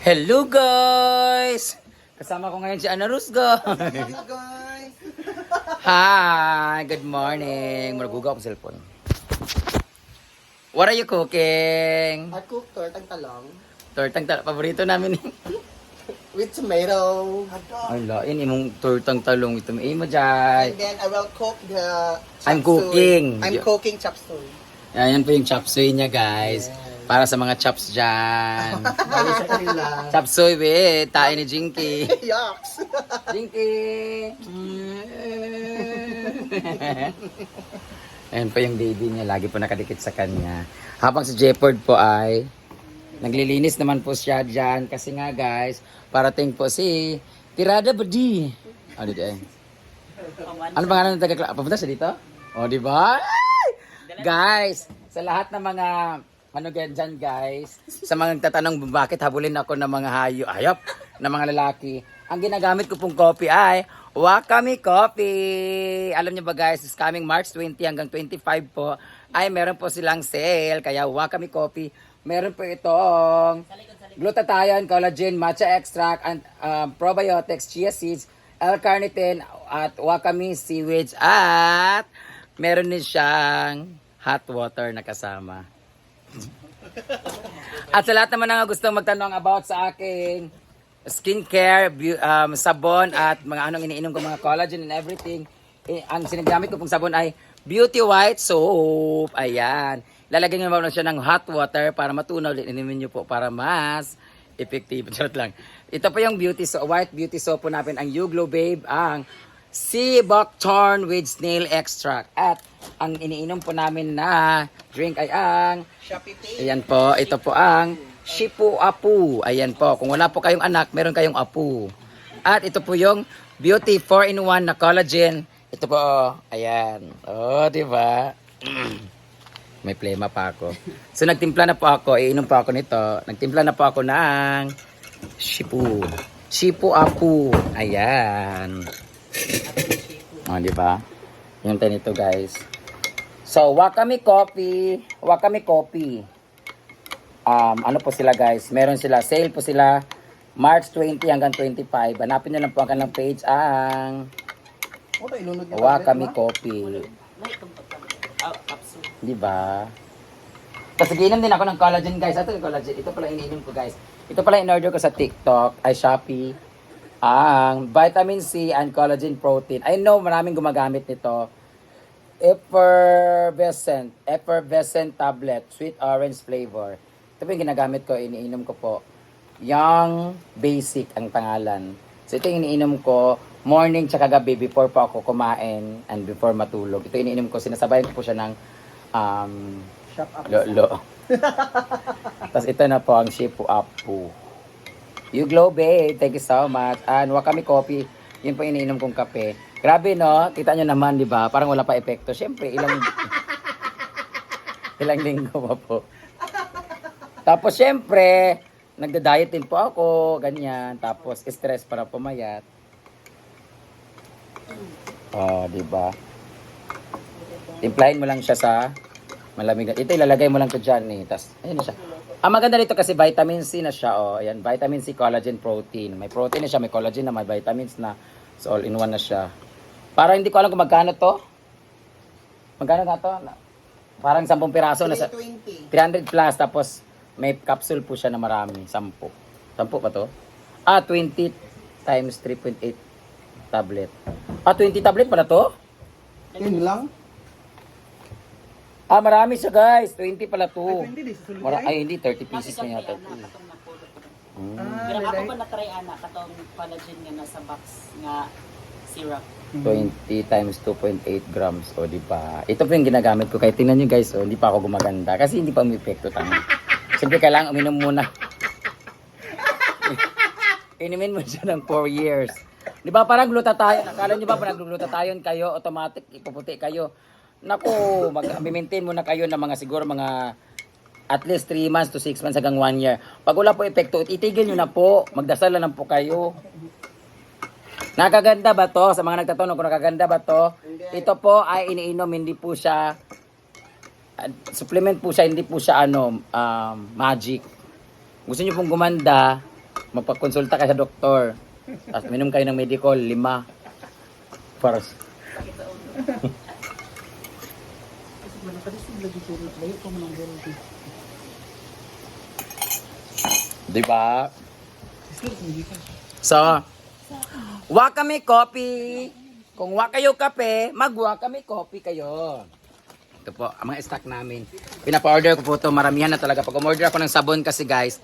Hello guys! Kasama ko ngayon si Ana Rusga. Hello guys! Hi! Good morning! Maraguga ako sa cellphone. What are you cooking? I cook tortang talong Tortang tal paborito namin. with tomato. Ay lain imong tortang talong ito. Eh mo jay. And then I will cook the I'm chop cooking. suey. I'm Yeah. cooking chop suey. Ayan po yung chop suey niya guys. Para sa mga chops dyan. Bali sa kanila. chop suey with tayo ni Jinky. Yucks! Jinky! Ayan po yung baby niya. Lagi po nakadikit sa kanya. Habang si Jeopard po ay naglilinis naman po siya dyan. Kasi nga guys, parating po si Tirada Badi. Oh, dito eh. Ano pangalan ng taga Papunta siya dito? O, di ba? Guys, sa lahat ng mga ano ganyan dyan guys, sa mga nagtatanong bakit habulin ako ng mga hayo, hayop, ng mga lalaki, ang ginagamit ko pong coffee ay Wakami Coffee. Alam niyo ba guys, is coming March 20 hanggang 25 po, ay meron po silang sale, kaya Wakami Coffee, meron po itong glutathione, collagen, matcha extract, and um, probiotics, chia seeds, L-carnitine, at wakami seaweeds, at meron din siyang hot water na kasama. At sa lahat naman na gustong magtanong about sa aking skincare, um, sabon at mga anong iniinom ko, mga collagen and everything, eh, ang sinagamit ko pong sabon ay Beauty White Soap. Ayan. Lalagyan nyo lang siya ng hot water para matunaw. Inumin nyo po para mas effective. Charot lang. Ito po yung beauty so white beauty soap po natin, ang You Glow Babe, ang Sea Buckthorn with Snail Extract. At ang iniinom po namin na drink ay ang. Ayan po, ito po ang Shipu Apu. Ayan po, kung wala po kayong anak, meron kayong apu. At ito po yung Beauty 4-in-1 na collagen. Ito po, ayan. Oh, di ba? May plema pa ako. So nagtimpla na po ako, iinom po ako nito. Nagtimpla na po ako ng Shipu. Shipu Apu. Ayan. Oh, di ba? Yung nito, guys. So, Wakami Coffee, Wakami Coffee. Um, ano po sila guys? Meron sila, sale po sila March 20 hanggang 25. Hanapin nyo lang po ang kanilang page ang Wakami Coffee. Di ba? Kasi ginom din ako ng collagen guys. Ito yung collagen. Ito pala iniinom ko guys. Ito pala in-order ko sa TikTok, ay Shopee. Ang vitamin C and collagen protein. I know maraming gumagamit nito. Effervescent. Effervescent tablet. Sweet orange flavor. Ito po yung ginagamit ko. Iniinom ko po. Young Basic ang pangalan. So ito yung iniinom ko morning tsaka gabi before pa ako kumain and before matulog. Ito iniinom ko. Sinasabayan ko po siya ng um, Shop up. lolo. Tapos ito na po ang Shipu Apu. You glow babe. Thank you so much. And Wakami Coffee. Yun po iniinom kong kape. Grabe no? Kita nyo naman, di ba? Parang wala pa epekto. Siyempre, ilang... ilang linggo pa po. Tapos siyempre, nagda-diet din po ako, ganyan. Tapos stress para pumayat. Oh, di ba? Timplahin mo lang siya sa malamig. Ito ilalagay mo lang to dyan eh. Tapos, ayun na siya. Ang maganda dito kasi vitamin C na siya. Oh. Ayan, vitamin C, collagen, protein. May protein na siya, may collagen na, may vitamins na. So, all in one na siya. Parang hindi ko alam kung magkano to. Magkano na to? Na- Parang 10 piraso na sa 320. 300 plus tapos may capsule po siya na marami, 10. 10 pa to? Ah, 20 times 3.8 tablet. Ah, 20 tablet pala to? Yun lang? Ah, marami siya guys. 20 pala to. Ay, 20 di susunod Mara- ay. hindi. 30 pieces na yata to. Hmm. Ah, Pero ako pa na-try ana katong collagen nga nasa box nga syrup. 20 times 2.8 grams. O, di ba? Ito po yung ginagamit ko. Kaya tingnan nyo guys, oh, hindi pa ako gumaganda. Kasi hindi pa may epekto tanga. Siyempre, kailangan uminom muna. Inumin mo siya ng 4 years. Di ba parang glutathione? Akala nyo ba parang glutathione kayo, automatic, ipuputi kayo. Naku, mag-maintain muna kayo ng mga siguro mga at least 3 months to 6 months hanggang 1 year. Pag wala po epekto, itigil nyo na po. Magdasal na po kayo. Nakaganda ba to? Sa mga nagtatanong kung nakaganda ba to? Ito po ay iniinom, hindi po siya ah, supplement po siya, hindi po siya ano, um, magic. Gusto niyo pong gumanda, magpakonsulta ka sa doktor. Tapos minom kayo ng medical, lima. Para s- Di ba? So, wa kami coffee. Kung wa kayo kape, magwa kami coffee kayo. Ito po, ang mga stock namin. Pinapa-order ko po ito. Maramihan na talaga. Pag umorder ako ng sabon kasi guys,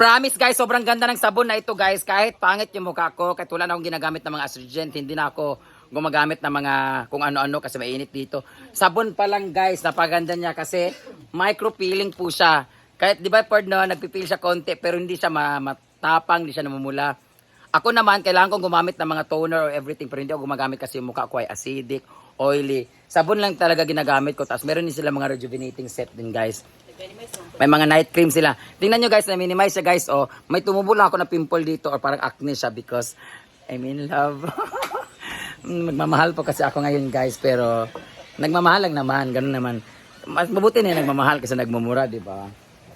Promise guys, sobrang ganda ng sabon na ito guys. Kahit pangit yung mukha ko, kahit wala na akong ginagamit ng mga astringent, hindi na ako gumagamit ng mga kung ano-ano kasi mainit dito. Sabon pa lang guys, napaganda niya kasi micro peeling po siya. Kahit di ba Pord no, nagpipil siya konti pero hindi siya ma- matapang, hindi siya namumula. Ako naman, kailangan kong gumamit ng mga toner or everything pero hindi ako gumagamit kasi yung mukha ko ay acidic, oily. Sabon lang talaga ginagamit ko. Tapos meron din sila mga rejuvenating set din guys. May mga night cream sila. Tingnan nyo guys, na-minimize siya guys. Oh, may tumubo ako na pimple dito or parang acne siya because I'm in love. Magmamahal po kasi ako ngayon guys pero nagmamahal lang naman, ganun naman. Mas mabuti na nagmamahal kasi nagmumura, di ba?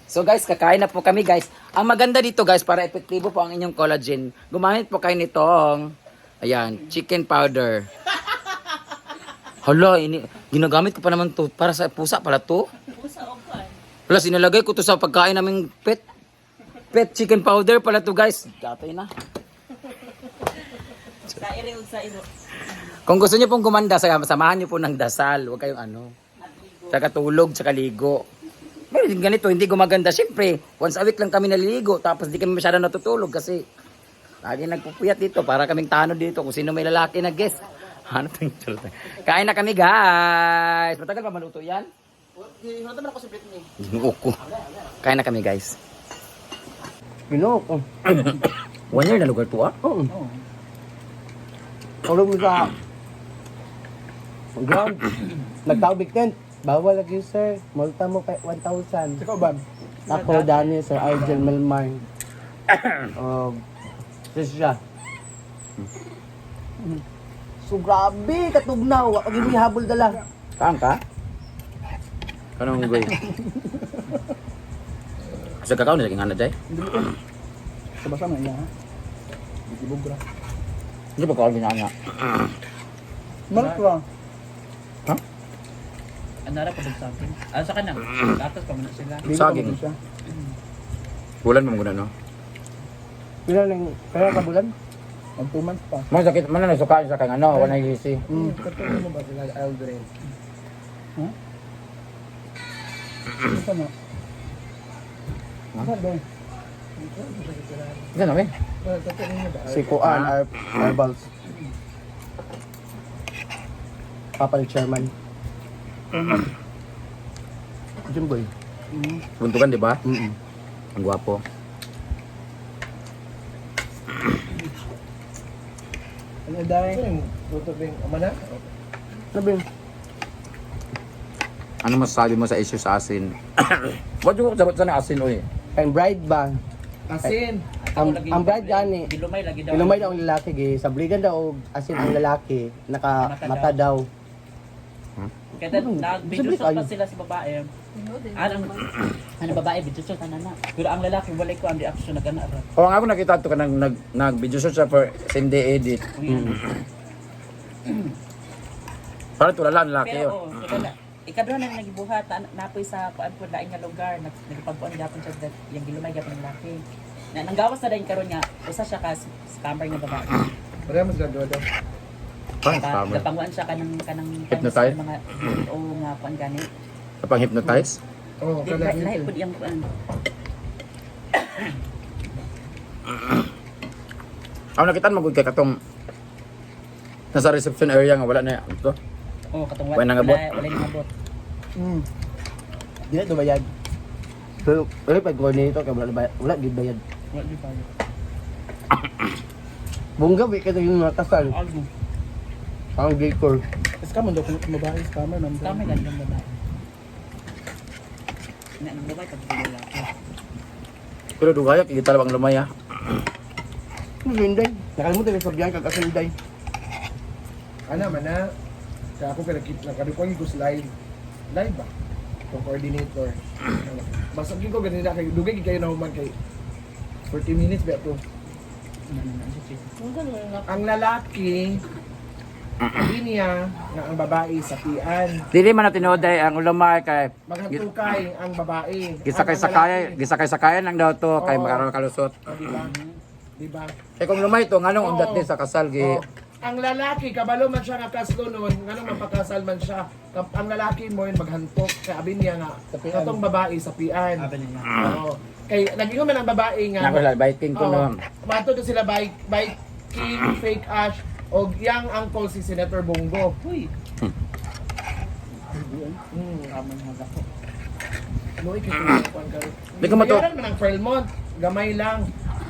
So guys, kakain na po kami guys. Ang maganda dito guys, para epektibo po ang inyong collagen, gumamit po kayo nitong, ayan, chicken powder. Hala, ini, ginagamit ko pa naman to para sa pusa pala to. Pusa o kan. Plus, inalagay ko to sa pagkain naming pet. Pet chicken powder pala to guys. Datay na. Sa ere sa iro. Kung gusto niyo pong gumanda, sa- samahan niyo po ng dasal. Huwag kayong ano. Tsaka tulog, tsaka ligo. Pero ganito, hindi gumaganda. Siyempre, once a week lang kami naliligo. Tapos di kami masyadong natutulog kasi lagi nagpupuyat dito para kaming tanod dito kung sino may lalaki na guest. Ano to yung charot? Kain na kami guys. Matagal pa maluto yan? Hinatam na ako sa plate ni. Uko. Kain na kami guys. Ginoo ko. One year na lugar to ah. Oo. Tulog mo sa... Ground. Nagtawag tent. Bawal lagi sir. Multa mo pa 1,000. Ikaw ba? Ako, Dani, Sir Argel Melmar. Um, siya. So grabe, katugnaw. Pag hindi habol dala. Kaan ka? Kanong goy? Sa kakao nila nga na jay? Sabasa na niya, ha? Ibog ra. Hindi ba kakao ginanga? Malak ra. Anara pa sa akin. Ah, sa kanang. Gatas pa man sila. Saging. Bulan mo muna no? Pila lang, kaya kabulan? Ang 2 months pa. Mo sakit man na sukaan sa kang ano, wala hisi. Hmm. Katulad mo ba sila Aldrin? Ha? Ito na. Ano ba? Diyan na eh. Si Kuan, our, Papal chairman. Jimboy. Buntukan di ba? Mm Ang gwapo. Ano dahil? Tutubing amana? Sabi, Ano masasabi mo sa issue sa asin? What yung sabat sa asin oy? ang bride ba? Asin. Ang, ang bride gani, Dilumay lagi daw. Ilumay daw ang lalaki gi, sa bligan daw asin ang lalaki, naka mata daw. Kaya nag-video Sabi, pa sila si babae. Ah, ang ano babae video shot ana na. Pero ang lalaki walay ko ang reaction na kana ra. O nga ako nakita to ka nag nag, nag video shoot siya for same day edit. Para tulala ang lalaki Pero yun. oh, ikada ikadro na nagibuhat na- napoy sa kuan po lain nga lugar nag nagpagpuan gapon siya yung gilumay gapon ng lalaki. Na nanggawas na din karon nga usa siya ka scammer nga babae. Pero mas gagawa daw. Pa, scammer. napanguan siya kanang kanang Hypnotize? mga o nga kuan gani. Kapang hypnotize? Oo, Di lahi lahi pud yang kuan. Ako nakita mo kay katong nasa reception area nga wala na ito. Oh, katong Wala nang abot. Wala nang abot. Hmm. Di na tumayad. Pero, pero pag coordinator ka, wala, bayad, wala di bayad. Wala di pa. Bungga, wait ka yung natasal. Algo. Ang. Kasi ka man daw kung mabahay sa camera naman. Kami gani ng babae. Na ang babae pag lalaki. Pero dugaya kita lang lumaya. Ano Linday? Nakalimutan yung sabihan kag asal Linday. Ano man na, kaya ako pinakit na kadukong ko sa live. Live ba? Itong coordinator. Masagin ko ganun na kayo. Dugay kayo na human kay 40 minutes ba to? Ang lalaki, niya nga ang babae sa pian. Dili man na tinuday ang ulamay kay Maghantukay ang babae. gisakay Ang sakay, lalaki- gisakay sakayan daw to kay Oo. makaroon kalusot. Oh, di ba? Di ba? Kay kung lumay to nganong undat din sa kasal gi Oh, ang lalaki, kabalo man siya nga kaslo noon, nga nung mapakasal man siya, ang lalaki mo yun maghantok, kaya abin niya nga, katong babae sa pian. Oo. Kay, naging man ang babae nga, nako la biting ko Oo. no. Mato to sila by by King, Fake Ash, o young uncle si Senator Bongo. Uy, Mm. kamang mga ko. Ano ikikuan ka? Di ka mato- Bayaran man ang Fairmont, gamay lang.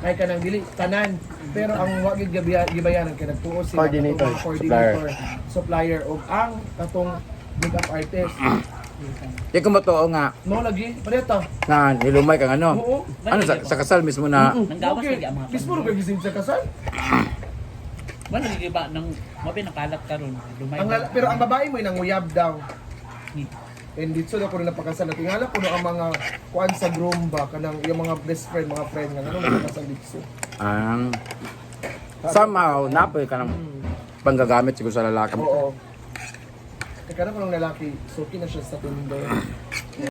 Kay ka nang dili tanan. Pero ang wagid gabiya gibayaran kay nagtuo sila Coordinator, katong mga coordinator, supplier og ang katong makeup artist. Di ko matuo nga No lagi, pareto. na nilumay kang ano. Oo. Ano sa, sa kasal mismo na Nanggawas Okay. lagi ang mga Bispo ro gising sa kasal. Wala lagi ba nang mabi nakalat karon lumay. Ang lala- pero ang babae mo nanguyab daw. Ni- And dito na ko rin napakasal. Tingala ko na ang mga kuan sa groom ba kanang yung mga best friend, mga friend nga ano napakasal dito. ang somehow napoy ka ng panggagamit siguro sa lalaki. Oo. Kaya na ko ng lalaki, suki na siya sa tundo.